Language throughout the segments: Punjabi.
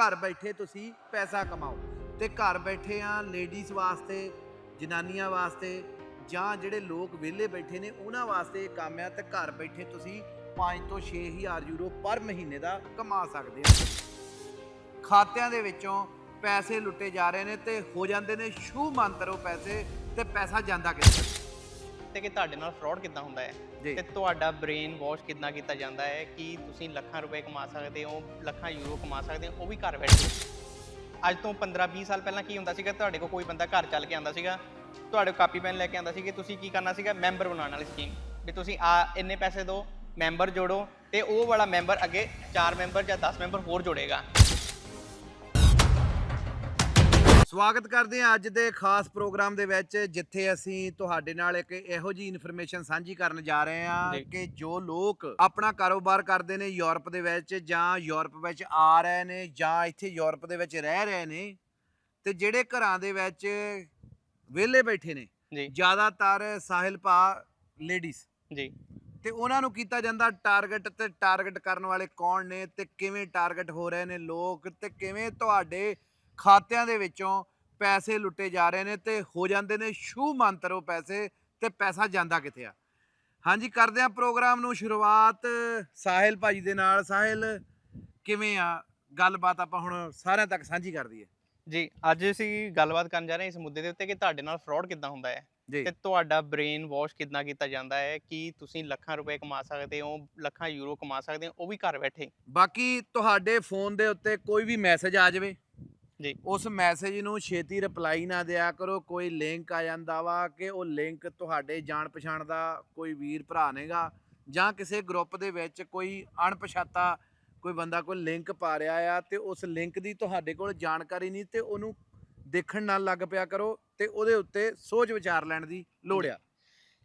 ਘਰ ਬੈਠੇ ਤੁਸੀਂ ਪੈਸਾ ਕਮਾਓ। ਤੇ ਘਰ ਬੈਠੇ ਆ ਲੇਡੀਜ਼ ਵਾਸਤੇ, ਜਨਾਨੀਆਂ ਵਾਸਤੇ, ਜਾਂ ਜਿਹੜੇ ਲੋਕ ਵਿਹਲੇ ਬੈਠੇ ਨੇ, ਉਹਨਾਂ ਵਾਸਤੇ ਇਹ ਕੰਮ ਆ, ਤੇ ਘਰ ਬੈਠੇ ਤੁਸੀਂ 5 ਤੋਂ 6000 ਯੂਰੋ ਪਰ ਮਹੀਨੇ ਦਾ ਕਮਾ ਸਕਦੇ ਹੋ। ਖਾਤਿਆਂ ਦੇ ਵਿੱਚੋਂ ਪੈਸੇ ਲੁੱਟੇ ਜਾ ਰਹੇ ਨੇ ਤੇ ਹੋ ਜਾਂਦੇ ਨੇ ਸ਼ੂ ਮੰਤਰੋ ਪੈਸੇ, ਤੇ ਪੈਸਾ ਜਾਂਦਾ ਕਿੱਥੇ? ਤੇ ਕਿ ਤੁਹਾਡੇ ਨਾਲ ਫਰਾਡ ਕਿੱਦਾਂ ਹੁੰਦਾ ਹੈ? ਜੀ। ਤੇ ਤੁਹਾਡਾ ਬ੍ਰੇਨ ਵਾਸ਼ ਕਿੱਦਾਂ ਕੀਤਾ ਜਾਂਦਾ ਹੈ ਕਿ ਤੁਸੀਂ ਲੱਖਾਂ ਰੁਪਏ ਕਮਾ ਸਕਦੇ ਹੋ ਲੱਖਾਂ ਯੂਰੋ ਕਮਾ ਸਕਦੇ ਹੋ ਉਹ ਵੀ ਘਰ ਬੈਠੇ? ਅੱਜ ਤੋਂ 15 20 ਸਾਲ ਪਹਿਲਾਂ ਕੀ ਹੁੰਦਾ ਸੀਗਾ? ਤੁਹਾਡੇ ਕੋਲ ਕੋਈ ਬੰਦਾ ਘਰ ਚੱਲ ਕੇ ਆਂਦਾ ਸੀਗਾ ਤੁਹਾਡੇ ਕਾਪੀ ਪੈਨ ਲੈ ਕੇ ਆਂਦਾ ਸੀ ਕਿ ਤੁਸੀਂ ਕੀ ਕਰਨਾ ਸੀਗਾ? ਮੈਂਬਰ ਬਣਾਉਣ ਵਾਲੀ ਸਕੀਮ ਵੀ ਤੁਸੀਂ ਆ ਇੰਨੇ ਪੈਸੇ ਦਿਓ ਮੈਂਬਰ ਜੋੜੋ ਤੇ ਉਹ ਵਾਲਾ ਮੈਂਬਰ ਅੱਗੇ 4 ਮੈਂਬਰ ਜਾਂ 10 ਮੈਂਬਰ ਹੋਰ ਜੋੜੇਗਾ। ਸਵਾਗਤ ਕਰਦੇ ਹਾਂ ਅੱਜ ਦੇ ਖਾਸ ਪ੍ਰੋਗਰਾਮ ਦੇ ਵਿੱਚ ਜਿੱਥੇ ਅਸੀਂ ਤੁਹਾਡੇ ਨਾਲ ਇੱਕ ਇਹੋ ਜੀ ਇਨਫੋਰਮੇਸ਼ਨ ਸਾਂਝੀ ਕਰਨ ਜਾ ਰਹੇ ਹਾਂ। ਕਿ ਜੋ ਲੋਕ ਆਪਣਾ ਕਾਰੋਬਾਰ ਕਰਦੇ ਨੇ ਯੂਰਪ ਦੇ ਵਿੱਚ ਜਾਂ ਯੂਰਪ ਵਿੱਚ ਆ ਰਹੇ ਨੇ ਜਾਂ ਇੱਥੇ ਯੂਰਪ ਦੇ ਵਿੱਚ ਰਹਿ ਰਹੇ ਨੇ ਤੇ ਜਿਹੜੇ ਘਰਾਂ ਦੇ ਵਿੱਚ ਵਿਹਲੇ ਬੈਠੇ ਨੇ ਜ਼ਿਆਦਾਤਰ ਸਾਹਿਲ ਭਾ ਲੇਡੀਜ਼ ਜੀ ਤੇ ਉਹਨਾਂ ਨੂੰ ਕੀਤਾ ਜਾਂਦਾ ਟਾਰਗੇਟ ਤੇ ਟਾਰਗੇਟ ਕਰਨ ਵਾਲੇ ਕੌਣ ਨੇ ਤੇ ਕਿਵੇਂ ਟਾਰਗੇਟ ਹੋ ਰਹੇ ਨੇ ਲੋਕ ਤੇ ਕਿਵੇਂ ਤੁਹਾਡੇ ਖਾਤਿਆਂ ਦੇ ਵਿੱਚੋਂ ਪੈਸੇ ਲੁੱਟੇ ਜਾ ਰਹੇ ਨੇ ਤੇ ਹੋ ਜਾਂਦੇ ਨੇ ਸ਼ੂ ਮੰਤਰੋ ਪੈਸੇ ਤੇ ਪੈਸਾ ਜਾਂਦਾ ਕਿੱਥੇ ਆ? ਹਾਂਜੀ ਕਰਦੇ ਆ ਪ੍ਰੋਗਰਾਮ ਨੂੰ ਸ਼ੁਰੂਆਤ ਸਾਹਿਲ ਭਾਜੀ ਦੇ ਨਾਲ। ਸਾਹਿਲ ਕਿਵੇਂ ਆ? ਗੱਲਬਾਤ ਆਪਾਂ ਹੁਣ ਸਾਰਿਆਂ ਤੱਕ ਸਾਂਝੀ ਕਰ ਦਈਏ। ਜੀ ਅੱਜ ਅਸੀਂ ਗੱਲਬਾਤ ਕਰਨ ਜਾ ਰਹੇ ਹਾਂ ਇਸ ਮੁੱਦੇ ਦੇ ਉੱਤੇ ਕਿ ਤੁਹਾਡੇ ਨਾਲ ਫਰਾਡ ਕਿੱਦਾਂ ਹੁੰਦਾ ਹੈ ਤੇ ਤੁਹਾਡਾ ਬ੍ਰੇਨ ਵਾਸ਼ ਕਿੱਦਾਂ ਕੀਤਾ ਜਾਂਦਾ ਹੈ ਕਿ ਤੁਸੀਂ ਲੱਖਾਂ ਰੁਪਏ ਕਮਾ ਸਕਦੇ ਹੋ ਲੱਖਾਂ ਯੂਰੋ ਕਮਾ ਸਕਦੇ ਹੋ ਉਹ ਵੀ ਘਰ ਬੈਠੇ। ਬਾਕੀ ਤੁਹਾਡੇ ਫੋਨ ਦੇ ਉੱਤੇ ਕੋਈ ਵੀ ਮੈਸੇਜ ਆ ਜਾਵੇ ਜੀ। ਉਸ ਮੈਸੇਜ ਨੂੰ ਛੇਤੀ ਰਿਪਲਾਈ ਨਾ ਦਿਆ ਕਰੋ ਕੋਈ ਲਿੰਕ ਆ ਜਾਂਦਾ ਵਾ ਕਿ ਉਹ ਲਿੰਕ ਤੁਹਾਡੇ ਜਾਣ ਪਛਾਣ ਦਾ ਕੋਈ ਵੀਰ ਭਰਾ ਨੇਗਾ ਜਾਂ ਕਿਸੇ ਗਰੁੱਪ ਦੇ ਵਿੱਚ ਕੋਈ ਅਣਪਛਾਤਾ ਕੋਈ ਬੰਦਾ ਕੋਈ ਲਿੰਕ ਪਾ ਰਿਹਾ ਆ ਤੇ ਉਸ ਲਿੰਕ ਦੀ ਤੁਹਾਡੇ ਕੋਲ ਜਾਣਕਾਰੀ ਨਹੀਂ ਤੇ ਉਹਨੂੰ ਦੇਖਣ ਨਾਲ ਲੱਗ ਪਿਆ ਕਰੋ ਤੇ ਉਹਦੇ ਉੱਤੇ ਸੋਚ ਵਿਚਾਰ ਲੈਣ ਦੀ ਲੋੜ ਆ।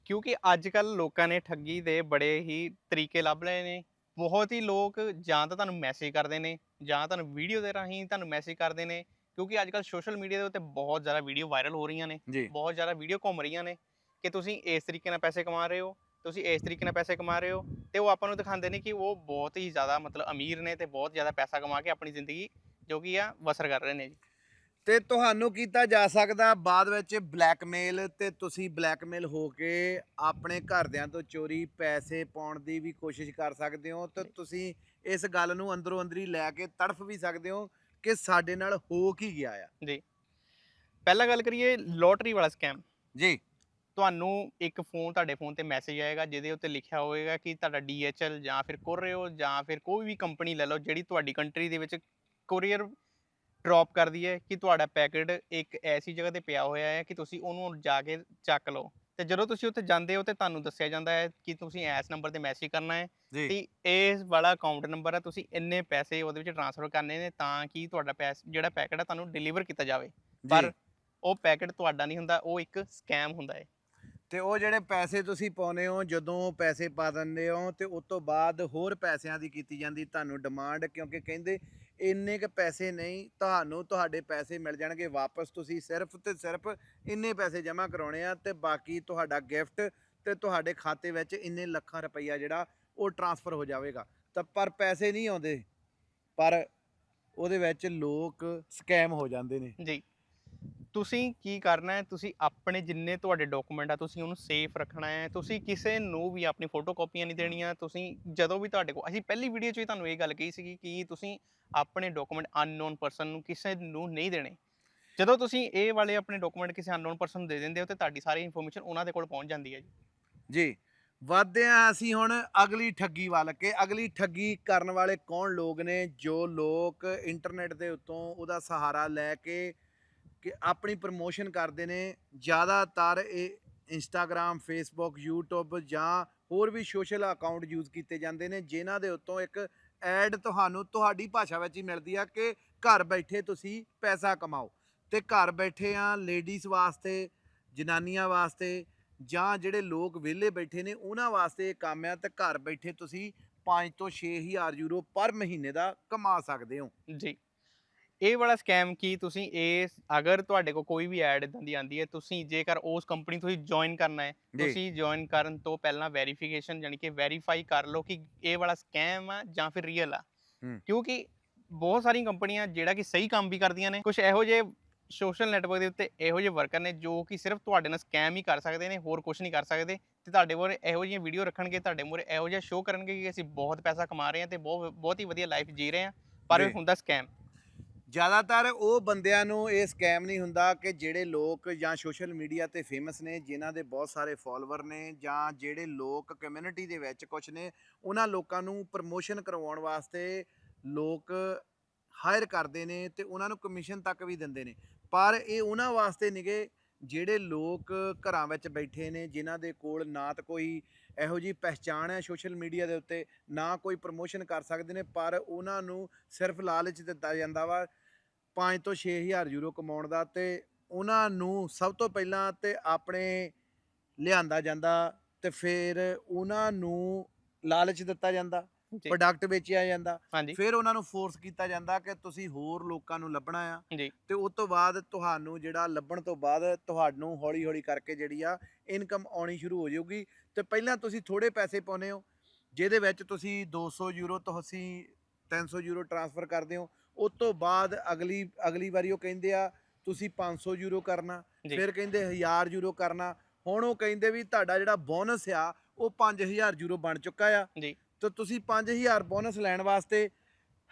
ਕਿਉਂਕਿ ਅੱਜ ਕੱਲ ਲੋਕਾਂ ਨੇ ਠੱਗੀ ਦੇ ਬੜੇ ਹੀ ਤਰੀਕੇ ਲੱਭ ਲਏ ਨੇ। ਬਹੁਤ ਹੀ ਲੋਕ ਜਾਂ ਤਾਂ ਤੁਹਾਨੂੰ ਮੈਸੇਜ ਕਰਦੇ ਨੇ ਜਾਂ ਤੁਹਾਨੂੰ ਵੀਡੀਓ ਦੇ ਰਾਹੀਂ ਤੁਹਾਨੂੰ ਮੈਸੇਜ ਕਰਦੇ ਨੇ ਕਿਉਂਕਿ ਅੱਜ ਕੱਲ ਸੋਸ਼ਲ ਮੀਡੀਆ ਦੇ ਉੱਤੇ ਬਹੁਤ ਜ਼ਿਆਦਾ ਵੀਡੀਓ ਵਾਇਰਲ ਹੋ ਰਹੀਆਂ ਨੇ ਬਹੁਤ ਜ਼ਿਆਦਾ ਵੀਡੀਓ ਘੁੰਮ ਰਹੀਆਂ ਨੇ ਕਿ ਤੁਸੀਂ ਇਸ ਤਰੀਕੇ ਨਾਲ ਪੈਸੇ ਕਮਾ ਰਹੇ ਹੋ ਤੁਸੀਂ ਇਸ ਤਰੀਕੇ ਨਾਲ ਪੈਸੇ ਕਮਾ ਰਹੇ ਹੋ ਤੇ ਉਹ ਆਪਾਂ ਨੂੰ ਦਿਖਾਉਂਦੇ ਨੇ ਕਿ ਉਹ ਬਹੁਤ ਹੀ ਜ਼ਿਆਦਾ ਮਤਲਬ ਅਮੀਰ ਨੇ ਤੇ ਬਹੁਤ ਜ਼ਿਆਦਾ ਪੈਸਾ ਕਮਾ ਕੇ ਆਪਣੀ ਜ਼ਿੰਦਗੀ ਜੋ ਕੀ ਆ ਬਸਰ ਕਰ ਰਹੇ ਨੇ ਜੀ। ਤੇ ਤੁਹਾਨੂੰ ਕੀਤਾ ਜਾ ਸਕਦਾ ਬਾਅਦ ਵਿੱਚ ਬਲੈਕਮੇਲ ਤੇ ਤੁਸੀਂ ਬਲੈਕਮੇਲ ਹੋ ਕੇ ਆਪਣੇ ਘਰਦਿਆਂ ਤੋਂ ਚੋਰੀ ਪੈਸੇ ਪਾਉਣ ਦੀ ਵੀ ਕੋਸ਼ਿਸ਼ ਕਰ ਸਕਦੇ ਹੋ ਤੇ ਤੁਸੀਂ ਇਸ ਗੱਲ ਨੂੰ ਅੰਦਰੋਂ ਅੰਦਰੀ ਲੈ ਕੇ ਤੜਫ ਵੀ ਸਕਦੇ ਹੋ ਕਿ ਸਾਡੇ ਨਾਲ ਹੋ ਕੀ ਗਿਆ ਆ। ਜੀ। ਪਹਿਲਾਂ ਗੱਲ ਕਰੀਏ ਲੋਟਰੀ ਵਾਲਾ ਸਕੈਮ ਜੀ। ਤੁਹਾਨੂੰ ਇੱਕ ਫੋਨ ਤੁਹਾਡੇ ਫੋਨ ਤੇ ਮੈਸੇਜ ਆਏਗਾ ਜਿਹਦੇ ਉੱਤੇ ਲਿਖਿਆ ਹੋਏਗਾ ਕਿ ਤੁਹਾਡਾ DHL ਜਾਂ ਫਿਰ ਕੋਰੀਓ ਜਾਂ ਫਿਰ ਕੋਈ ਵੀ ਕੰਪਨੀ ਲੈ ਲਓ ਜਿਹੜੀ ਤੁਹਾਡੀ ਕੰਟਰੀ ਦੇ ਵਿੱਚ ਕੋਰੀਅਰ ਡ੍ਰੌਪ ਕਰਦੀ ਹੈ ਕਿ ਤੁਹਾਡਾ ਪੈਕੇਟ ਇੱਕ ਐਸੀ ਜਗ੍ਹਾ ਤੇ ਪਿਆ ਹੋਇਆ ਹੈ ਕਿ ਤੁਸੀਂ ਉਹਨੂੰ ਜਾ ਕੇ ਚੱਕ ਲਓ। ਤੇ ਜਦੋਂ ਤੁਸੀਂ ਉੱਥੇ ਜਾਂਦੇ ਹੋ ਤੇ ਤੁਹਾਨੂੰ ਦੱਸਿਆ ਜਾਂਦਾ ਹੈ ਕਿ ਤੁਸੀਂ ਇਸ ਨੰਬਰ ਤੇ ਮੈਸੇਜ ਕਰਨਾ ਹੈ ਕਿ ਇਸ ਵਾਲਾ ਅਕਾਊਂਟ ਨੰਬਰ ਹੈ ਤੁਸੀਂ ਇੰਨੇ ਪੈਸੇ ਉਹਦੇ ਵਿੱਚ ਟ੍ਰਾਂਸਫਰ ਕਰਨੇ ਨੇ ਤਾਂ ਕਿ ਤੁਹਾਡਾ ਪੈਸ ਜਿਹੜਾ ਪੈਕੇਟ ਹੈ ਤੁਹਾਨੂੰ ਡਿਲੀਵਰ ਕੀਤਾ ਜਾਵੇ। ਪਰ ਉਹ ਪੈਕੇਟ ਤੁਹਾਡਾ ਨਹੀਂ ਹੁੰਦਾ ਉਹ ਇੱਕ ਸਕੈਮ ਹੁੰਦਾ ਹੈ। ਤੇ ਉਹ ਜਿਹੜੇ ਪੈਸੇ ਤੁਸੀਂ ਪਾਉਨੇ ਹੋ ਜਦੋਂ ਪੈਸੇ ਪਾ ਦਿੰਦੇ ਹੋ ਤੇ ਉਸ ਤੋਂ ਬਾਅਦ ਹੋਰ ਪੈਸਿਆਂ ਦੀ ਕੀਤੀ ਜਾਂਦੀ ਤੁਹਾਨੂੰ ਡਿਮਾਂਡ ਕਿਉਂਕਿ ਕਹਿੰਦੇ ਇੰਨੇ ਕ ਪੈਸੇ ਨਹੀਂ, ਤੁਹਾਨੂੰ ਤੁਹਾਡੇ ਪੈਸੇ ਮਿਲ ਜਾਣਗੇ ਵਾਪਸ, ਤੁਸੀਂ ਸਿਰਫ ਤੇ ਸਿਰਫ ਇੰਨੇ ਪੈਸੇ ਜਮ੍ਹਾਂ ਕਰਾਉਣੇ ਆ ਤੇ ਬਾਕੀ ਤੁਹਾਡਾ ਗਿਫਟ ਤੇ ਤੁਹਾਡੇ ਖਾਤੇ ਵਿੱਚ ਇੰਨੇ ਲੱਖਾਂ ਰੁਪਈਆ ਜਿਹੜਾ ਉਹ ਟਰਾਂਸਫਰ ਹੋ ਜਾਵੇਗਾ। ਤਾਂ ਪਰ ਪੈਸੇ ਨਹੀਂ ਆਉਂਦੇ, ਪਰ ਉਹਦੇ ਵਿੱਚ ਲੋਕ ਸਕੈਮ ਹੋ ਜਾਂਦੇ ਨੇ। ਜੀ। ਤੁਸੀਂ ਕੀ ਕਰਨਾ ਹੈ? ਤੁਸੀਂ ਆਪਣੇ ਜਿੰਨੇ ਤੁਹਾਡੇ ਡਾਕੂਮੈਂਟ ਆ, ਤੁਸੀਂ ਉਹਨੂੰ ਸੇਫ ਰੱਖਣਾ ਹੈ। ਤੁਸੀਂ ਕਿਸੇ ਨੂੰ ਵੀ ਆਪਣੀ ਫੋਟੋ ਕਾਪੀਆਂ ਨਹੀਂ ਦੇਣੀਆਂ। ਤੁਸੀਂ ਜਦੋਂ ਵੀ ਤੁਹਾਡੇ ਕੋਲ, ਅਸੀਂ ਪਹਿਲੀ ਵੀਡੀਓ 'ਚ ਵੀ ਤੁਹਾਨੂੰ ਇਹ ਗੱਲ ਕਹੀ ਸੀਗੀ ਕਿ ਤੁਸੀਂ ਆਪਣੇ ਡਾਕੂਮੈਂਟ ਅਨਨੋਨ ਪਰਸਨ ਨੂੰ ਕਿਸੇ ਨੂੰ ਨਹੀਂ ਦੇਣੇ। ਜਦੋਂ ਤੁਸੀਂ ਇਹ ਵਾਲੇ ਆਪਣੇ ਡਾਕੂਮੈਂਟ ਕਿਸੇ ਅਨਨੋਨ ਪਰਸਨ ਨੂੰ ਦੇ ਦਿੰਦੇ ਹੋ, ਤੇ ਤੁਹਾਡੀ ਸਾਰੀ ਇਨਫੋਰਮੇਸ਼ਨ ਉਹਨਾਂ ਦੇ ਕੋਲ ਪਹੁੰਚ ਜਾਂਦੀ ਹੈ ਜੀ। ਜੀ, ਵੱਧਦੇ ਹਾਂ ਅਸੀਂ ਹੁਣ ਅਗਲੀ ਠੱਗੀ ਵੱਲ ਕਿ। ਅਗਲੀ ਠੱਗੀ ਕਰਨ ਵਾਲੇ ਕੌਣ ਲੋਕ ਨੇ? ਜੋ ਲੋਕ ਇੰਟਰਨੈਟ ਦੇ ਉੱਤੋਂ ਉਹਦਾ ਸਹਾਰਾ ਲੈ ਕੇ ਕਿ ਆਪਣੀ ਪ੍ਰਮੋਸ਼ਨ ਕਰਦੇ ਨੇ, ਜ਼ਿਆਦਾਤਰ ਇਹ ਇੰਸਟਾਗ੍ਰam ਫੇਸਬੁੱਕ YouTube ਜਾਂ ਹੋਰ ਵੀ ਸੋਸ਼ਲ ਅਕਾਊਂਟ ਯੂਜ਼ ਕੀਤੇ ਜਾਂਦੇ ਨੇ, ਜਿਨ੍ਹਾਂ ਦੇ ਉੱਤੋਂ ਇੱਕ ਐਡ ਤੁਹਾਨੂੰ ਤੁਹਾਡੀ ਭਾਸ਼ਾ ਵਿੱਚ ਹੀ ਮਿਲਦੀ ਆ ਕਿ ਘਰ ਬੈਠੇ ਤੁਸੀਂ ਪੈਸਾ ਕਮਾਓ। ਤੇ ਘਰ ਬੈਠੇ ਆ ਲੇਡੀਜ਼ ਵਾਸਤੇ, ਜਨਾਨੀਆਂ ਵਾਸਤੇ ਜਾਂ ਜਿਹੜੇ ਲੋਕ ਵਿਹਲੇ ਬੈਠੇ ਨੇ, ਉਹਨਾਂ ਵਾਸਤੇ ਇਹ ਕੰਮ ਆ, ਤੇ ਘਰ ਬੈਠੇ ਤੁਸੀਂ 5 ਤੋਂ 6000 ਯੂਰੋ ਪਰ ਮਹੀਨੇ ਦਾ ਕਮਾ ਸਕਦੇ ਹੋ। ਜੀ। ਇਹ ਵਾਲਾ ਸਕੈਮ ਕੀ ਤੁਸੀਂ ਇਸ ਅਗਰ ਤੁਹਾਡੇ ਕੋਲ ਕੋਈ ਵੀ ਐਡ ਇਦਾਂ ਦੀ ਆਂਦੀ ਹੈ ਤੁਸੀਂ ਜੇਕਰ ਉਸ ਕੰਪਨੀ ਤੁਸੀਂ ਜੁਆਇਨ ਕਰਨਾ ਹੈ। ਤੁਸੀਂ ਜੁਆਇਨ ਕਰਨ ਤੋਂ ਪਹਿਲਾਂ ਵੈਰੀਫਿਕੇਸ਼ਨ ਯਾਨੀ ਕਿ ਵੈਰੀਫਾਈ ਕਰ ਲਓ ਕਿ ਇਹ ਵਾਲਾ ਸਕੈਮ ਆ ਜਾਂ ਫਿਰ ਰੀਅਲ ਆ। ਕਿਉਂਕਿ ਬਹੁਤ ਸਾਰੀਆਂ ਕੰਪਨੀਆਂ ਜਿਹੜਾ ਕਿ ਸਹੀ ਕੰਮ ਵੀ ਕਰਦੀਆਂ ਨੇ ਕੁਝ ਇਹੋ ਜਿਹੇ ਸੋਸ਼ਲ ਨੈਟਵਰਕ ਦੇ ਉੱਤੇ ਇਹੋ ਜਿਹੇ ਵਰਕਰ ਨੇ ਜੋ ਕਿ ਸਿਰਫ ਤੁਹਾਡੇ ਨਾਲ ਸਕੈਮ ਹੀ ਕਰ ਸਕਦੇ ਨੇ ਹੋਰ ਕੁਝ ਨਹੀਂ ਕਰ ਸਕਦੇ ਤੇ ਤੁਹਾਡੇ ਮੂਹਰੇ ਇਹੋ ਜਿਹੀਆਂ ਵੀਡੀਓ ਰੱਖਣਗੇ ਤੁਹਾਡੇ ਮੂਹਰੇ ਇਹੋ ਜਿਹਾ ਸ਼ੋਅ ਕਰਨਗੇ ਕਿ ਅਸੀਂ ਬਹੁਤ ਪੈਸਾ ਕਮਾ ਰਹੇ ਹਾਂ ਤੇ ਬਹੁਤ ਬਹੁਤ ਹੀ ਵਧੀਆ ਲਾਈਫ ਜੀ ਰਹੇ ਹਾਂ ਪਰ ਇਹ। ਹੁੰਦਾ ਸਕੈਮ ਜ਼ਿਆਦਾਤਰ ਉਹ ਬੰਦਿਆਂ ਨੂੰ ਇਹ ਸਕੈਮ ਨਹੀਂ ਹੁੰਦਾ ਕਿ ਜਿਹੜੇ ਲੋਕ ਜਾਂ ਸੋਸ਼ਲ ਮੀਡੀਆ ਤੇ ਫੇਮਸ ਨੇ, ਜਿਨ੍ਹਾਂ ਦੇ ਬਹੁਤ ਸਾਰੇ ਫਾਲੋਅਰ ਨੇ ਜਾਂ ਜਿਹੜੇ ਲੋਕ ਕਮਿਊਨਿਟੀ ਦੇ ਵਿੱਚ ਕੁਝ ਨੇ, ਉਹਨਾਂ ਲੋਕਾਂ ਨੂੰ ਪ੍ਰਮੋਸ਼ਨ ਕਰਵਾਉਣ ਵਾਸਤੇ ਲੋਕ ਹਾਇਰ ਕਰਦੇ ਨੇ ਤੇ ਉਹਨਾਂ ਨੂੰ ਕਮਿਸ਼ਨ ਤੱਕ ਵੀ ਦਿੰਦੇ ਨੇ। ਪਰ ਇਹ ਉਹਨਾਂ ਵਾਸਤੇ ਨਿਗੇ ਜਿਹੜੇ ਲੋਕ ਘਰਾਂ ਵਿੱਚ ਬੈਠੇ ਨੇ, ਜਿਨ੍ਹਾਂ ਦੇ ਕੋਲ ਨਾ ਤਾਂ ਕੋਈ ਇਹੋ ਜੀ ਪਹਿਚਾਣ ਹੈ ਸੋਸ਼ਲ ਮੀਡੀਆ ਦੇ ਉੱਤੇ, ਨਾ ਕੋਈ ਪ੍ਰਮੋਸ਼ਨ ਕਰ ਸਕਦੇ ਨੇ, ਪਰ ਉਹਨਾਂ ਨੂੰ ਸਿਰਫ ਲਾਲਚ ਦਿੱਤਾ ਜਾਂਦਾ ਵਾ 5 ਤੋਂ 6000 ਯੂਰੋ ਕਮਾਉਣ ਦਾ ਤੇ ਉਹਨਾਂ ਨੂੰ ਸਭ ਤੋਂ ਪਹਿਲਾਂ ਤੇ ਆਪਣੇ ਲਿਆਂਦਾ ਜਾਂਦਾ ਤੇ ਫਿਰ ਉਹਨਾਂ ਨੂੰ ਲਾਲਚ ਦਿੱਤਾ ਜਾਂਦਾ। ਜੀ। ਪ੍ਰੋਡਕਟ ਵੇਚਿਆ ਜਾਂਦਾ। ਹਾਂਜੀ। ਫਿਰ ਉਹਨਾਂ ਨੂੰ ਫੋਰਸ ਕੀਤਾ ਜਾਂਦਾ ਕਿ ਤੁਸੀਂ ਹੋਰ ਲੋਕਾਂ ਨੂੰ ਲੱਭਣਾ ਆ। ਜੀ। ਤੇ ਉਸ ਤੋਂ ਬਾਅਦ ਤੁਹਾਨੂੰ ਜਿਹੜਾ ਲੱਭਣ ਤੋਂ ਬਾਅਦ ਤੁਹਾਨੂੰ ਹੌਲੀ ਹੌਲੀ ਕਰਕੇ ਜਿਹੜੀ ਆ ਇਨਕਮ ਆਉਣੀ ਸ਼ੁਰੂ ਹੋ ਜਾਊਗੀ। ਤੇ ਪਹਿਲਾਂ ਤੁਸੀਂ ਥੋੜੇ ਪੈਸੇ ਪਾਉਨੇ ਹੋ ਜਿਹਦੇ ਵਿੱਚ ਤੁਸੀਂ 200 ਯੂਰੋ ਤੋਂ ਅਸੀਂ 300 ਯੂਰੋ ਟ੍ਰਾਂਸਫਰ ਕਰਦੇ ਹੋ। ਉਸ ਤੋਂ ਬਾਅਦ ਅਗਲੀ ਅਗਲੀ ਵਾਰੀ ਉਹ ਕਹਿੰਦੇ ਆ ਤੁਸੀਂ 500 ਯੂਰੋ ਕਰਨਾ ਜੀ। ਫਿਰ ਕਹਿੰਦੇ 1000 ਯੂਰੋ ਕਰਨਾ। ਹੁਣ ਉਹ ਕਹਿੰਦੇ ਵੀ ਤੁਹਾਡਾ ਜਿਹੜਾ ਬੋਨਸ ਆ ਉਹ 5000 ਯੂਰੋ ਬਣ ਚੁੱਕਾ ਆ। ਜੀ। ਤੇ ਤੁਸੀਂ 5000 ਬੋਨਸ ਲੈਣ ਵਾਸਤੇ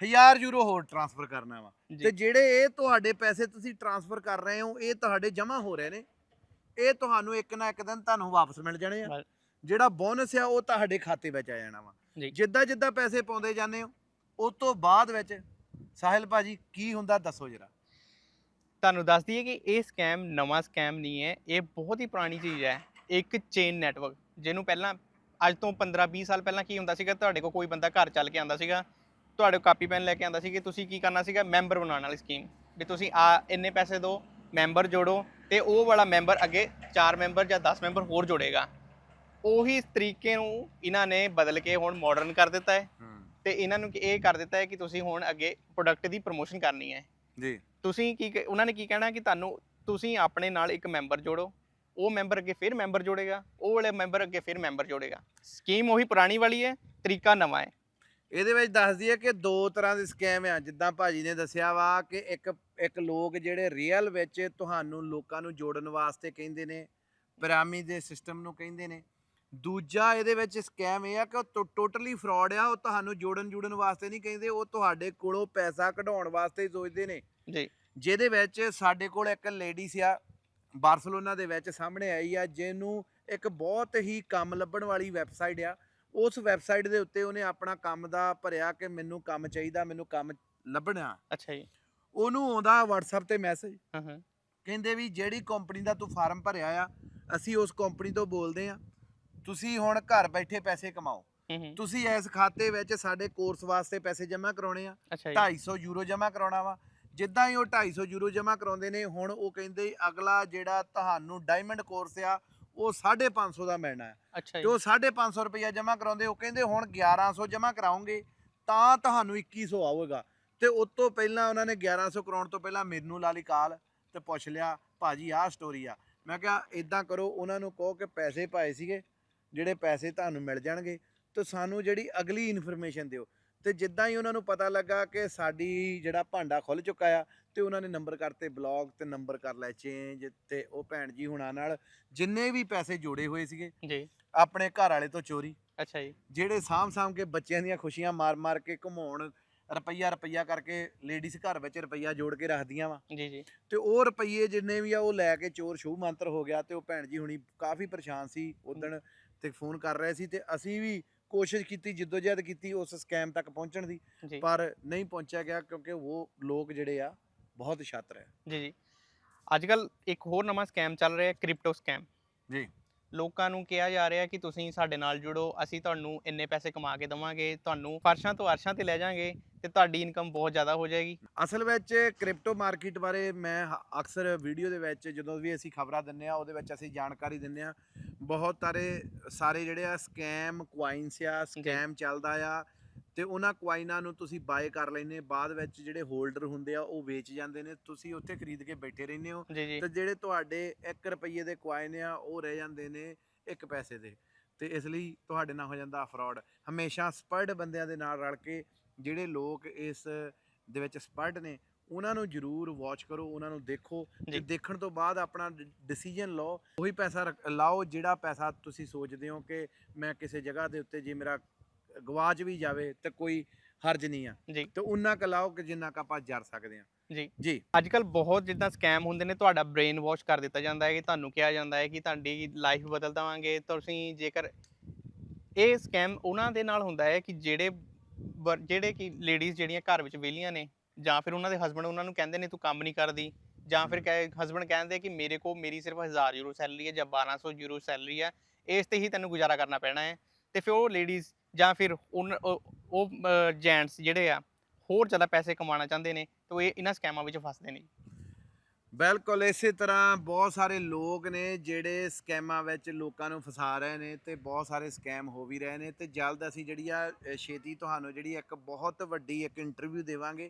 1000 ਯੂਰੋ ਹੋਰ ਟ੍ਰਾਂਸਫਰ ਕਰਨਾ ਵਾ। ਤੇ ਜਿਹੜੇ ਇਹ ਤੁਹਾਡੇ ਪੈਸੇ ਤੁਸੀਂ ਟ੍ਰਾਂਸਫਰ ਕਰ ਰਹੇ ਹੋ ਇਹ ਤੁਹਾਡੇ ਜਮ੍ਹਾਂ ਹੋ ਰਹੇ ਨੇ। ਇਹ ਤੁਹਾਨੂੰ ਇੱਕ ਨਾ ਇੱਕ ਦਿਨ ਤੁਹਾਨੂੰ ਵਾਪਸ ਮਿਲ ਜਾਣੇ ਆ। ਜਿਹੜਾ ਬੋਨਸ ਆ ਉਹ ਤੁਹਾਡੇ ਖਾਤੇ ਵਿੱਚ ਆ ਜਾਣਾ ਵਾ। ਜਿੱਦਾਂ ਜਿੱਦਾਂ ਪੈਸੇ ਪਾਉਂਦੇ ਜਾਂਦੇ ਹੋ ਉਸ ਤੋਂ ਬਾਅਦ ਵਿੱਚ ਸਾਹਿਲ ਭਾਜੀ ਕੀ ਹੁੰਦਾ ਦੱਸੋ ਜਰਾ। ਤੁਹਾਨੂੰ ਦੱਸ ਦਈਏ ਕਿ ਇਹ ਸਕੈਮ ਨਵਾਂ ਸਕੈਮ ਨਹੀਂ ਹੈ। ਇਹ ਬਹੁਤ ਹੀ ਪੁਰਾਣੀ ਚੀਜ਼ ਹੈ। ਇੱਕ ਚੇਨ ਨੈਟਵਰਕ ਜਿਹਨੂੰ ਪਹਿਲਾਂ ਅੱਜ ਤੋਂ 15-20 ਸਾਲ ਪਹਿਲਾਂ ਕੀ ਹੁੰਦਾ ਸੀਗਾ ਤੁਹਾਡੇ ਕੋਲ ਕੋਈ ਬੰਦਾ ਘਰ ਚੱਲ ਕੇ ਆਂਦਾ ਸੀਗਾ ਤੁਹਾਡੇ ਕੋਲ ਕਾਪੀ ਪੈਨ ਲੈ ਕੇ ਆਂਦਾ ਸੀ ਕਿ ਤੁਸੀਂ ਕੀ ਕਰਨਾ ਸੀਗਾ ਮੈਂਬਰ ਬਣਾਉਣ ਵਾਲੀ ਸਕੀਮ ਵੀ ਤੁਸੀਂ ਆ ਇੰਨੇ ਪੈਸੇ ਦਿਓ ਮੈਂਬਰ ਜੋੜੋ ਤੇ ਉਹ ਵਾਲਾ ਮੈਂਬਰ ਅੱਗੇ 4 ਮੈਂਬਰ ਜਾਂ 10 ਮੈਂਬਰ ਹੋਰ ਜੋੜੇਗਾ। ਉਹੀ ਤਰੀਕੇ ਨੂੰ ਇਹਨਾਂ ਨੇ ਬਦਲ ਕੇ ਹੁਣ ਮਾਡਰਨ ਕਰ ਦਿੱਤਾ ਹੈ ਤੇ ਇਹਨਾਂ ਨੂੰ ਇਹ ਕਰ ਦਿੱਤਾ ਹੈ ਕਿ ਤੁਸੀਂ ਹੁਣ ਅੱਗੇ ਪ੍ਰੋਡਕਟ ਦੀ ਪ੍ਰੋਮੋਸ਼ਨ ਕਰਨੀ ਹੈ। ਜੀ। ਤੁਸੀਂ ਕ- ਉਹਨਾਂ ਨੇ ਕੀ ਕਹਿਣਾ ਕਿ ਤੁਹਾਨੂੰ ਤੁਸੀਂ ਆਪਣੇ ਨਾਲ ਇੱਕ ਮੈਂਬਰ ਜੋੜੋ ਉਹ ਮੈਂਬਰ ਅੱਗੇ ਫਿਰ ਮੈਂਬਰ ਜੋੜੇਗਾ ਉਹ ਵਾਲੇ ਮੈਂਬਰ ਅੱਗੇ ਫਿਰ ਮੈਂਬਰ ਜੋੜੇਗਾ। ਸਕੀਮ ਉਹੀ ਪੁਰਾਣੀ ਵਾਲੀ ਹੈ ਤਰੀਕਾ ਨਵਾਂ ਹੈ। ਇਹਦੇ ਵਿੱਚ ਦੱਸ ਦਈਏ ਕਿ ਦੋ ਤਰ੍ਹਾਂ ਦੇ ਸਕੈਮ ਆ ਜਿੱਦਾਂ ਭਾਜੀ ਨੇ ਦੱਸਿਆ ਵਾ ਕਿ ਇੱਕ ਇੱਕ ਲੋਕ ਜਿਹੜੇ ਰੀਅਲ ਵਿੱਚ ਤੁਹਾਨੂੰ ਲੋਕਾਂ ਨੂੰ ਜੋੜਨ ਵਾਸਤੇ ਕਹਿੰਦੇ ਨੇ ਪਿਰਾਮਿਡ ਦੇ ਸਿਸਟਮ ਨੂੰ ਕਹਿੰਦੇ ਨੇ। ਦੂਜਾ ਇਹਦੇ ਵਿੱਚ ਸਕੈਮ ਇਹ ਆ ਕਿ ਉਹ ਟੋਟਲੀ ਫਰਾਡ ਆ ਉਹ ਤੁਹਾਨੂੰ ਜੋੜਨ ਜੁੜਨ ਵਾਸਤੇ ਨਹੀਂ ਕਹਿੰਦੇ ਉਹ ਤੁਹਾਡੇ ਕੋਲੋਂ ਪੈਸਾ ਕਢਾਉਣ ਵਾਸਤੇ ਹੀ ਸੋਚਦੇ ਨੇ। ਜੀ। ਜਿਹਦੇ ਵਿੱਚ ਸਾਡੇ ਕੋਲ ਇੱਕ ਲੇਡੀ ਆ ਬਾਰਸਲੋਨਾ ਦੇ ਵਿੱਚ ਸਾਹਮਣੇ ਆਈ ਆ ਜਿਹਨੂੰ ਇੱਕ ਬਹੁਤ ਹੀ ਕੰਮ ਲੱਭਣ ਵਾਲੀ ਵੈਬਸਾਈਟ ਆ। ਉਸ ਵੈਬਸਾਈਟ ਦੇ ਉੱਤੇ ਉਹਨੇ ਆਪਣਾ ਕੰਮ ਦਾ ਭਰਿਆ ਕਿ ਮੈਨੂੰ ਕੰਮ ਚਾਹੀਦਾ ਮੈਨੂੰ ਕੰਮ ਲੱਭਣਾ। ਅੱਛਾ ਜੀ। ਉਹਨੂੰ ਆਉਂਦਾ WhatsApp ਤੇ ਮੈਸੇਜ ਹਾਂ ਹਾਂ। ਕਹਿੰਦੇ ਵੀ ਜਿਹੜੀ ਕੰਪਨੀ ਦਾ ਤੂੰ ਫਾਰਮ ਭਰਿਆ ਆ ਅਸੀਂ ਉਸ ਕੰਪਨੀ ਤੋਂ ਬੋਲਦੇ ਆ ਤੁਸੀਂ ਹੁਣ ਘਰ ਬੈਠੇ ਪੈਸੇ ਕਮਾਓ। ਤੁਸੀਂ ਇਸ ਖਾਤੇ ਵਿੱਚ ਸਾਡੇ ਕੋਰਸ ਵਾਸਤੇ ਪੈਸੇ ਜਮ੍ਹਾਂ ਕਰਾਉਣੇ ਆ ਅੱਛਾ ਜੀ। 250 ਯੂਰੋ ਜਮ੍ਹਾਂ ਕਰਾਉਣਾ ਵਾ। ਜਿੱਦਾਂ ਹੀ ਉਹ 250 ਯੂਰੋ ਜਮ੍ਹਾਂ ਕਰਾਉਂਦੇ ਨੇ ਹੁਣ ਉਹ ਕਹਿੰਦੇ ਅਗਲਾ ਜਿਹੜਾ ਤੁਹਾਨੂੰ ਡਾਇਮੰਡ ਕੋਰਸ ਆ ਉਹ 550 ਦਾ ਮਿਲਣਾ ਹੈ। ਅੱਛਾ ਜੀ। ਉਹ 550 ਰੁਪਇਆ ਜਮ੍ਹਾਂ ਕਰਾਉਂਦੇ ਉਹ ਕਹਿੰਦੇ ਹੁਣ 1100 ਜਮ੍ਹਾਂ ਕਰਾਉਂਗੇ ਤਾਂ ਤੁਹਾਨੂੰ 2100 ਆਊਗਾ। ਤੇ ਉਸ ਤੋਂ ਪਹਿਲਾਂ ਉਹਨਾਂ ਨੇ 1100 ਕਰਾਉਣ ਤੋਂ ਪਹਿਲਾਂ ਮੈਨੂੰ ਲਾ ਲਈ ਕਾਲ ਤੇ ਪੁੱਛ ਲਿਆ ਭਾਜੀ ਆਹ ਸਟੋਰੀ ਆ। ਮੈਂ ਕਿਹਾ ਇਦਾਂ ਕਰੋ ਉਹਨਾਂ ਨੂੰ ਕਹੋ ਕਿ ਪੈਸੇ ਪਾਏ ਸੀਗੇ ਜਿਹੜੇ ਪੈਸੇ ਤੁਹਾਨੂੰ ਮਿਲ ਜਾਣਗੇ ਤੇ ਸਾਨੂੰ ਜਿਹੜੀ ਅਗਲੀ ਇਨਫੋਰਮੇਸ਼ਨ ਦਿਓ। ਤੇ ਜਿੱਦਾਂ ਹੀ ਉਹਨਾਂ ਨੂੰ ਪਤਾ ਲੱਗਾ ਕਿ ਸਾਡੀ ਜਿਹੜਾ ਭਾਂਡਾ ਖੁੱਲ ਚੁੱਕਾ ਆ ਤੇ ਉਹਨਾਂ ਨੇ ਨੰਬਰ ਕਰਤੇ ਬਲੌਗ ਤੇ ਨੰਬਰ ਕਰ ਲਿਆ ਚੇਂਜ ਤੇ ਉਹ ਭੈਣ ਜੀ ਹੁਣਾਂ ਨਾਲ ਜਿੰਨੇ ਵੀ ਪੈਸੇ ਜੋੜੇ ਹੋਏ ਸੀਗੇ ਜੀ। ਆਪਣੇ ਘਰ ਵਾਲੇ ਤੋਂ ਚੋਰੀ। ਅੱਛਾ ਜੀ। ਜਿਹੜੇ ਸਾਂਭ ਸਾਂਭ ਕੇ ਬੱਚਿਆਂ ਦੀਆਂ ਖੁਸ਼ੀਆਂ ਮਾਰ-ਮਾਰ ਕੇ ਘੁਮਾਉਣ ਰੁਪਈਆ ਰੁਪਈਆ ਕਰਕੇ ਲੇਡੀਜ਼ ਘਰ ਵਿੱਚ ਰੁਪਈਆ ਜੋੜ ਕੇ ਰੱਖਦੀਆਂ ਵਾ। ਜੀ ਜੀ। ਤੇ ਉਹ ਰੁਪਈਏ ਜਿੰਨੇ ਵੀ ਆ ਉਹ ਲੈ ਕੇ ਚੋਰ ਸ਼ੂ ਮੰਤਰ ਹੋ ਗਿਆ ਤੇ ਉਹ ਭੈਣ ਜੀ ਹੁਣੀ ਕਾਫੀ ਪਰੇਸ਼ਾਨ ਸੀ। ਉਦਣ ਤੇ ਫੋਨ ਕਰ ਰਹੇ ਸੀ ਤੇ ਅਸੀਂ ਵੀ ਕੋਸ਼ਿਸ਼ ਕੀਤੀ ਜਿੱਦੋਜਹਿਦ ਕੀਤੀ ਉਸ ਸਕੈਮ ਤੱਕ ਪਹੁੰਚਣ ਦੀ ਜੀ। ਪਰ ਨਹੀਂ ਪਹੁੰਚਿਆ ਗਿਆ ਕਿਉਂਕਿ ਉਹ ਲੋਕ ਜਿਹੜੇ ਆ ਬਹੁਤ ਛਾਤਰ ਹੈ। ਜੀ ਜੀ। ਅੱਜ ਕੱਲ ਇੱਕ ਹੋਰ ਨਵਾਂ ਸਕੈਮ ਚੱਲ ਰਿਹਾ ਹੈ ਕ੍ਰਿਪਟੋ ਸਕੈਮ ਜੀ। ਲੋਕਾਂ ਨੂੰ ਕਿਹਾ ਜਾ ਰਿਹਾ ਕਿ ਤੁਸੀਂ ਸਾਡੇ ਨਾਲ ਜੁੜੋ ਅਸੀਂ ਤੁਹਾਨੂੰ ਇੰਨੇ ਪੈਸੇ ਕਮਾ ਕੇ ਦੇਵਾਂਗੇ ਤੁਹਾਨੂੰ ਫਰਸ਼ਾਂ ਤੋਂ ਅਰਸ਼ਾਂ ਤੇ ਲੈ ਜਾਾਂਗੇ ਤੇ ਤੁਹਾਡੀ ਇਨਕਮ ਬਹੁਤ ਜ਼ਿਆਦਾ ਹੋ ਜਾਏਗੀ। ਅਸਲ ਵਿੱਚ ਕ੍ਰਿਪਟੋ ਮਾਰਕੀਟ ਬਾਰੇ ਮੈਂ ਹ- ਅਕਸਰ ਵੀਡੀਓ ਦੇ ਵਿੱਚ ਜਦੋਂ ਵੀ ਅਸੀਂ ਖਬਰਾਂ ਦਿੰਨੇ ਆ ਉਹਦੇ ਵਿੱਚ ਅਸੀਂ ਜਾਣਕਾਰੀ ਦਿੰਨੇ ਆ ਬਹੁਤ ਸਾਰੇ ਸਾਰੇ ਜਿਹੜੇ ਆ ਸਕੈਮ ਕੁਆਇਨਸ ਆ ਸਕੈਮ ਚੱਲਦਾ ਆ ਤੇ ਉਹਨਾਂ ਕੁਆਇਨਾਂ ਨੂੰ ਤੁਸੀਂ ਬਾਏ ਕਰ ਲੈਨੇ ਬਾਅਦ ਵਿੱਚ ਜਿਹੜੇ ਹੋਲਡਰ ਹੁੰਦੇ ਆ ਉਹ ਵੇਚ ਜਾਂਦੇ ਨੇ ਤੁਸੀਂ ਉੱਥੇ ਖਰੀਦ ਕੇ ਬੈਠੇ ਰਹਿੰਦੇ ਹੋ ਜੀ ਜੀ। ਤੇ ਜਿਹੜੇ ਤੁਹਾਡੇ 1 ਰੁਪਏ ਦੇ ਕੁਆਇਨ ਆ ਉਹ ਰਹਿ ਜਾਂਦੇ ਨੇ 1 ਪੈਸੇ ਦੇ ਤੇ ਇਸ ਲਈ ਤੁਹਾਡੇ ਨਾਲ ਹੋ ਜਾਂਦਾ ਫਰਾਡ ਹਮੇਸ਼ਾ ਸਪਰਡ ਬੰਦਿਆਂ ਦੇ ਨਾਲ ਰਲ ਕੇ ਜਿਹੜੇ ਲੋਕ ਇਸ ਦੇ ਵਿੱਚ ਐਕਸਪਰਟ ਨੇ ਉਹਨਾਂ ਨੂੰ ਜਰੂਰ ਵਾਚ ਕਰੋ ਉਹਨਾਂ ਨੂੰ ਦੇਖੋ ਤੇ। ਦੇਖਣ ਤੋਂ ਬਾਅਦ ਆਪਣਾ ਡਿਸੀਜਨ ਲਓ। ਉਹੀ ਪੈਸਾ ਲਾਓ ਜਿਹੜਾ ਪੈਸਾ ਤੁਸੀਂ ਸੋਚਦੇ ਹੋ ਕਿ ਮੈਂ ਕਿਸੇ ਜਗ੍ਹਾ ਦੇ ਉੱਤੇ ਜੇ ਮੇਰਾ ਗਵਾਚ ਵੀ ਜਾਵੇ ਤੇ ਕੋਈ ਹਰਜ ਨਹੀਂ ਆ। ਤੇ ਉਨਾ ਕੁ ਲਾਓ ਕਿ ਜਿੰਨਾ ਕੁ ਆਪਾਂ ਜਰ ਸਕਦੇ ਆ ਜੀ। ਜੀ। ਅੱਜ ਕੱਲ ਬਹੁਤ ਜਿੱਦਾਂ ਸਕੈਮ ਹੁੰਦੇ ਨੇ ਤੁਹਾਡਾ ਬ੍ਰੇਨ ਵਾਸ਼ ਕਰ ਦਿੱਤਾ ਜਾਂਦਾ ਹੈ ਕਿ ਤੁਹਾਨੂੰ ਕਿਹਾ ਜਾਂਦਾ ਹੈ ਕਿ ਤੁਹਾਡੀ ਲਾਈਫ ਬਦਲ ਦੇਵਾਂਗੇ। ਤੁਸੀਂ ਜੇਕਰ ਇਹ ਸਕੈਮ ਉਹਨਾਂ ਦੇ ਨਾਲ ਹੁੰਦਾ ਹੈ ਕਿ ਜਿਹੜੇ ਜਿਹੜੇ ਕਿ ਲੇਡੀਜ਼ ਜਿਹੜੀਆਂ ਘਰ ਵਿੱਚ ਵਿਹਲੀਆਂ ਨੇ ਜਾਂ ਫਿਰ ਉਹਨਾਂ ਦੇ ਹਸਬੰਡ ਉਹਨਾਂ ਨੂੰ ਕਹਿੰਦੇ ਨੇ ਤੂੰ ਕੰਮ ਨਹੀਂ ਕਰਦੀ ਜਾਂ ਫਿਰ ਕਹੇ ਹਸਬੰਡ ਕਹਿੰਦੇ ਕਿ ਮੇਰੇ ਕੋਲ ਮੇਰੀ ਸਿਰਫ 1000 ਯੂਰੋ ਸੈਲਰੀ ਹੈ ਜਾਂ 1200 ਯੂਰੋ ਸੈਲਰੀ ਹੈ ਇਸ ਤੇ ਹੀ ਤੈਨੂੰ ਗੁਜ਼ਾਰਾ ਕਰਨਾ ਪੈਣਾ ਹੈ। ਤੇ ਫਿਰ ਉਹ ਲੇਡੀਜ਼ ਜਾਂ ਫਿਰ ਉਹ- ਉਹ ਜੈਂਟਸ ਜਿਹੜੇ ਆ ਹੋਰ ਜ਼ਿਆਦਾ ਪੈਸੇ ਕਮਾਉਣਾ ਚਾਹੁੰਦੇ ਨੇ ਤੇ ਇਹ ਇਹਨਾਂ ਸਕੈਮਾਂ ਵਿੱਚ ਫਸਦੇ ਨੇ। ਬਿਲਕੁਲ ਇਸੇ ਤਰ੍ਹਾਂ ਬਹੁਤ ਸਾਰੇ ਲੋਕ ਨੇ ਜਿਹੜੇ ਸਕੈਮਾਂ ਵਿੱਚ ਲੋਕਾਂ ਨੂੰ ਫਸਾ ਰਹੇ ਨੇ ਤੇ ਬਹੁਤ ਸਾਰੇ ਸਕੈਮ ਹੋ ਵੀ ਰਹੇ ਨੇ ਤੇ ਜਲਦ ਅਸੀਂ ਜਿਹੜੀ ਆ ਛੇਤੀ ਤੁਹਾਨੂੰ ਜਿਹੜੀ ਇੱਕ ਬਹੁਤ ਵੱਡੀ ਇੱਕ ਇੰਟਰਵਿਊ ਦੇਵਾਂਗੇ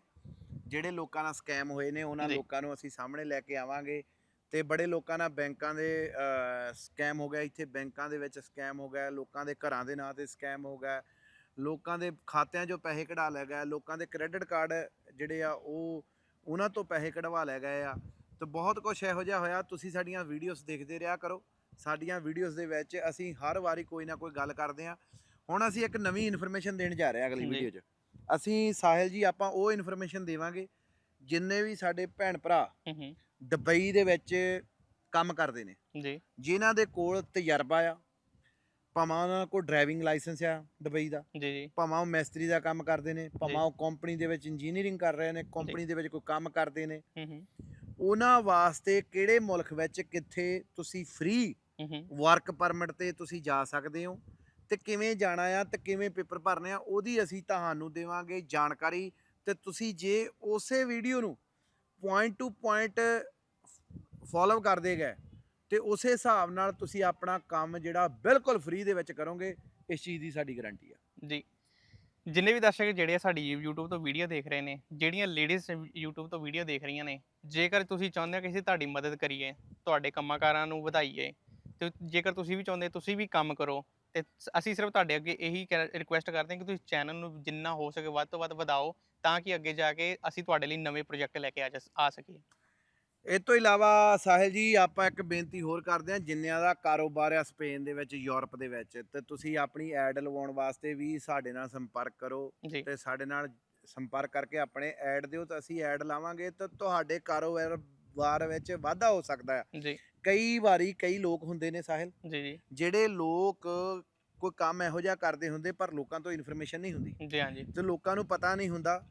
ਜਿਹੜੇ ਲੋਕਾਂ ਨਾਲ ਸਕੈਮ ਹੋਏ ਨੇ ਉਹਨਾਂ। ਲੋਕਾਂ ਨੂੰ ਅਸੀਂ ਸਾਹਮਣੇ ਲੈ ਕੇ ਆਵਾਂਗੇ ਤੇ ਬੜੇ ਲੋਕਾਂ ਨਾਲ ਬੈਂਕਾਂ ਦੇ ਸਕੈਮ ਹੋ ਗਿਆ ਇੱਥੇ ਬੈਂਕਾਂ ਦੇ ਵਿੱਚ ਸਕੈਮ ਹੋ ਗਿਆ ਲੋਕਾਂ ਦੇ ਘਰਾਂ ਦੇ ਨਾਂ ਤੇ ਸਕੈਮ ਹੋ ਗਿਆ ਲੋਕਾਂ ਦੇ ਖਾਤਿਆਂ 'ਚੋਂ ਪੈਸੇ ਕਢਾ ਲਏ ਗਏ ਲੋਕਾਂ ਦੇ ਕ੍ਰੈਡਿਟ ਕਾਰਡ ਜਿਹੜੇ ਆ ਉਹ ਉਹਨਾਂ ਤੋਂ ਪੈਸੇ ਕਢਵਾ ਲਏ ਗਏ ਆ ਤੇ ਬਹੁਤ ਕੁਝ ਇਹੋ ਜਿਹਾ ਹੋਇਆ। ਤੁਸੀਂ ਸਾਡੀਆਂ ਵੀਡੀਓਜ਼ ਦੇਖਦੇ ਰਿਹਾ ਕਰੋ। ਸਾਡੀਆਂ ਵੀਡੀਓਜ਼ ਦੇ ਵਿੱਚ ਅਸੀਂ ਹਰ ਵਾਰੀ ਕੋਈ ਨਾ ਕੋਈ ਗੱਲ ਕਰਦੇ ਹਾਂ। ਹੁਣ ਅਸੀਂ ਇੱਕ ਨਵੀਂ ਇਨਫੋਰਮੇਸ਼ਨ ਦੇਣ ਜਾ ਰਹੇ ਹਾਂ ਅਗਲੀ। ਵੀਡੀਓ 'ਚ। ਅਸੀਂ ਸਾਹਿਲ ਜੀ ਆਪਾਂ ਉਹ ਇਨਫੋਰਮੇਸ਼ਨ ਦੇਵਾਂਗੇ ਜਿੰਨੇ ਵੀ ਸਾਡੇ ਭੈਣ ਭਰਾ ਦੁਬਈ ਦੇ ਵਿੱਚ ਕੰਮ ਕਰਦੇ ਨੇ। ਜੀ। ਜਿਨ੍ਹਾਂ ਦੇ ਕੋਲ ਤਜਰਬਾ ਆ ਭਾਵੇਂ ਉਹਨਾਂ ਕੋਲ ਡਰਾਈਵਿੰਗ ਲਾਇਸੈਂਸ ਆ ਦੁਬਈ ਦਾ। ਜੀ ਜੀ। ਭਾਵੇਂ ਉਹ ਮੈਸਤਰੀ ਦਾ ਕੰਮ ਕਰਦੇ ਨੇ ਭਾਵੇਂ ਉਹ ਕੰਪਨੀ ਦੇ ਵਿੱਚ ਇੰਜੀਨੀਅਰਿੰਗ ਕਰ ਰਹੇ ਨੇ ਕੰਪਨੀ ਦੇ ਵਿੱਚ ਕੋਈ ਕੰਮ ਕਰਦੇ ਨੇ। ਹੂੰ ਹੂੰ। ਉਹਨਾਂ ਵਾਸਤੇ ਕਿਹੜੇ ਮੁਲਕ ਵਿੱਚ ਕਿੱਥੇ ਤੁਸੀਂ ਫ੍ਰੀ ਵਰਕ ਪਰਮਿਟ ਤੇ ਤੁਸੀਂ ਜਾ ਸਕਦੇ ਹੋ ਤੇ ਕਿਵੇਂ ਜਾਣਾ ਆ ਤੇ ਕਿਵੇਂ ਪੇਪਰ ਭਰਨੇ ਆ ਉਹਦੀ ਅਸੀਂ ਤੁਹਾਨੂੰ ਦੇਵਾਂਗੇ ਜਾਣਕਾਰੀ ਤੇ ਤੁਸੀਂ ਜੇ ਉਸੇ ਵੀਡੀਓ ਨੂੰ ਪੁਆਇੰਟ ਟੂ ਪੁਆਇੰਟ ਫੋਲੋ ਕਰਦੇ ਗਏ ਤੇ ਉਸੇ ਹਿਸਾਬ ਨਾਲ ਤੁਸੀਂ ਆਪਣਾ ਕੰਮ ਜਿਹੜਾ ਬਿਲਕੁਲ ਫ੍ਰੀ ਦੇ ਵਿੱਚ ਕਰੋਗੇ ਇਸ ਚੀਜ਼ ਦੀ ਸਾਡੀ ਗਾਰੰਟੀ ਆ। ਜੀ। ਜਿੰਨੇ ਵੀ ਦਰਸ਼ਕ ਜਿਹੜੇ ਆ ਸਾਡੀ YouTube ਤੋਂ ਵੀਡੀਓ ਦੇਖ ਰਹੇ ਨੇ, ਜਿਹੜੀਆਂ ਲੇਡੀਜ਼ YouTube ਤੋਂ ਵੀਡੀਓ ਦੇਖ ਰਹੀਆਂ ਨੇ, ਜੇਕਰ ਤੁਸੀਂ ਚਾਹੁੰਦੇ ਹੋ ਕਿ ਅਸੀਂ ਤੁਹਾਡੀ ਮਦਦ ਕਰੀਏ, ਤੁਹਾਡੇ ਕੰਮਾਂਕਾਰਾਂ ਨੂੰ ਵਧਾਈਏ, ਤੇ ਜੇਕਰ ਤੁਸੀਂ ਵੀ ਚਾਹੁੰਦੇ ਤੁਸੀਂ ਵੀ ਕੰਮ ਕਰੋ, ਤੇ ਅਸੀਂ ਸਿਰਫ ਤੁਹਾਡੇ ਅੱਗੇ ਇਹੀ ਰਿਕੁਐਸਟ ਕਰਦੇ ਹਾਂ ਕਿ ਤੁਸੀਂ ਚੈਨਲ ਨੂੰ ਜਿੰਨਾ ਹੋ ਸਕੇ ਵੱਧ ਤੋਂ ਵੱਧ ਵਧਾਓ, ਤਾਂ ਕਿ ਅੱਗੇ ਜਾ ਕੇ ਅਸੀਂ ਤੁਹਾਡੇ ਲਈ ਨਵੇਂ ਪ੍ਰੋਜੈਕਟ ਲੈ ਕੇ ਆ ਜਾ- ਆ ਸਕੀਏ। ਇਹ ਤੋਂ ਇਲਾਵਾ ਸਾਹਿਲ ਜੀ ਆਪਾਂ ਇੱਕ ਬੇਨਤੀ ਹੋਰ ਕਰਦੇ ਹਾਂ ਜਿੰਨਿਆਂ ਦਾ ਕਾਰੋਬਾਰ ਆ ਸਪੇਨ ਦੇ ਵਿੱਚ ਯੂਰਪ ਦੇ ਵਿੱਚ ਤੇ ਤੁਸੀਂ ਆਪਣੀ ਐਡ ਲਵਾਉਣ ਵਾਸਤੇ ਵੀ ਸਾਡੇ ਨਾਲ ਸੰਪਰਕ ਕਰੋ ਜੀ। ਤੇ ਸਾਡੇ ਨਾਲ ਸੰਪਰਕ ਕਰਕੇ ਆਪਣੇ ਐਡ ਦਿਓ ਤਾਂ ਅਸੀਂ ਐਡ ਲਾਵਾਂਗੇ ਤਾਂ ਤੁਹਾਡੇ ਕਾਰੋਬਾਰ ਵਿੱਚ ਵਾਧਾ ਹੋ ਸਕਦਾ ਹੈ। ਜੀ। ਕਈ ਵਾਰੀ ਕਈ ਲੋਕ ਹੁੰਦੇ ਨੇ ਸਾਹਿਲ ਜੀ ਜੀ। ਜਿਹੜੇ ਲੋਕ ਕੋਈ ਕੰਮ ਇਹੋ ਜਿਹਾ ਕਰਦੇ ਹੁੰਦੇ ਪਰ ਲੋਕਾਂ ਤੋਂ ਇਨਫੋਰਮੇਸ਼ਨ ਨਹੀਂ ਹੁੰਦੀ। ਜੀ ਹਾਂਜੀ। ਤੇ ਲੋਕਾਂ ਨੂੰ ਪਤਾ ਨਹੀਂ ਹੁੰਦਾ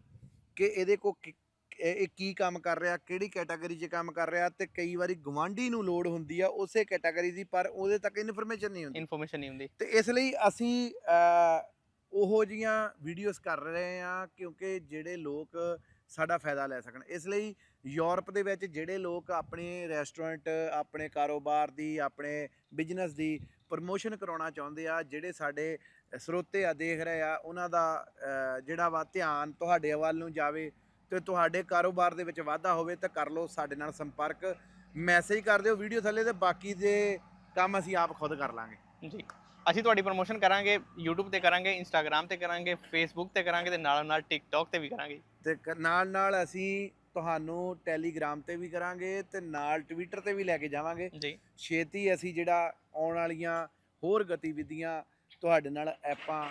ਕਿ ਇਹਦੇ ਕੋ ਕੀ- ਇਹ ਇਹ ਕੀ ਕੰਮ ਕਰ ਰਿਹਾ ਕਿਹੜੀ ਕੈਟਾਗਰੀ 'ਚ ਕੰਮ ਕਰ ਰਿਹਾ ਤੇ ਕਈ ਵਾਰੀ ਗਵਾਂਢੀ ਨੂੰ ਲੋੜ ਹੁੰਦੀ ਆ ਉਸੇ ਕੈਟਾਗਰੀ ਦੀ ਪਰ ਉਹਦੇ ਤੱਕ ਇਨਫੋਰਮੇਸ਼ਨ ਨਹੀਂ ਹੁੰਦੀ। ਇਨਫੋਰਮੇਸ਼ਨ ਨਹੀਂ ਹੁੰਦੀ। ਤੇ ਇਸ ਲਈ ਅਸੀਂ ਉਹੋ ਜੀਆਂ ਵੀਡੀਓਜ਼ ਕਰ ਰਹੇ ਆ ਕਿਉਂਕਿ ਜਿਹੜੇ ਲੋਕ ਸਾਡਾ ਫਾਇਦਾ ਲੈ ਸਕਣ। ਇਸ ਲਈ ਯੂਰਪ ਦੇ ਵਿੱਚ ਜਿਹੜੇ ਲੋਕ ਆਪਣੇ ਰੈਸਟੋਰੈਂਟ ਆਪਣੇ ਕਾਰੋਬਾਰ ਦੀ ਆਪਣੇ ਬਿਜ਼ਨਸ ਦੀ ਪ੍ਰਮੋਸ਼ਨ ਕਰਾਉਣਾ ਚਾਹੁੰਦੇ ਆ ਜਿਹੜੇ ਸਾਡੇ ਸਰੋਤੇ ਆ ਦੇਖ ਰਹੇ ਆ ਉਹਨਾਂ ਦਾ ਜਿਹੜਾ ਵਾ ਧਿਆਨ ਤੁਹਾਡੇ ਵੱਲ ਨੂੰ ਜਾਵੇ ਤੇ ਤੁਹਾਡੇ ਕਾਰੋਬਾਰ ਦੇ ਵਿੱਚ ਵਾਧਾ ਹੋਵੇ ਤਾਂ ਕਰ ਲਓ ਸਾਡੇ ਨਾਲ ਸੰਪਰਕ। ਮੈਸੇਜ ਕਰ ਦਿਓ ਵੀਡੀਓ ਥੱਲੇ ਤੇ ਬਾਕੀ ਦੇ ਕੰਮ ਅਸੀਂ ਆਪ ਖੁਦ ਕਰ ਲਾਂਗੇ। ਜੀ। ਅਸੀਂ ਤੁਹਾਡੀ ਪ੍ਰੋਮੋਸ਼ਨ ਕਰਾਂਗੇ YouTube ਤੇ ਕਰਾਂਗੇ Instagram ਤੇ ਕਰਾਂਗੇ Facebook ਤੇ ਕਰਾਂਗੇ ਤੇ ਨਾਲ ਨਾਲ TikTok ਤੇ ਵੀ ਕਰਾਂਗੇ। ਤੇ ਨਾਲ ਨਾਲ ਅਸੀਂ ਤੁਹਾਨੂੰ ਟੈਲੀਗ੍ਰਾਮ ਤੇ ਵੀ ਕਰਾਂਗੇ ਤੇ ਨਾਲ ਟਵਿੱਟਰ ਤੇ ਵੀ ਲੈ ਕੇ ਜਾਵਾਂਗੇ। ਜੀ। ਛੇਤੀ ਅਸੀਂ ਜਿਹੜਾ ਆਉਣ ਵਾਲੀਆਂ ਹੋਰ ਗਤੀਵਿਧੀਆਂ ਤੁਹਾਡੇ ਨਾਲ ਐਪਾਂ।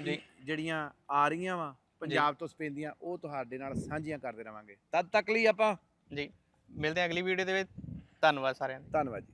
ਜਿਹੜੀਆਂ ਆ ਰਹੀਆਂ ਵਾ ਪੰਜਾਬ ਤੋਂ ਸਪੇਨ ਦੀਆਂ ਉਹ ਤੁਹਾਡੇ ਨਾਲ ਸਾਂਝੀਆਂ ਕਰਦੇ ਰਵਾਂਗੇ। ਤਦ ਤੱਕ ਲਈ ਆਪਾਂ। ਜੀ। ਮਿਲਦੇ ਹਾਂ ਅਗਲੀ ਵੀਡੀਓ ਦੇ ਵਿੱਚ। ਧੰਨਵਾਦ ਸਾਰਿਆਂ ਦਾ। ਧੰਨਵਾਦ ਜੀ।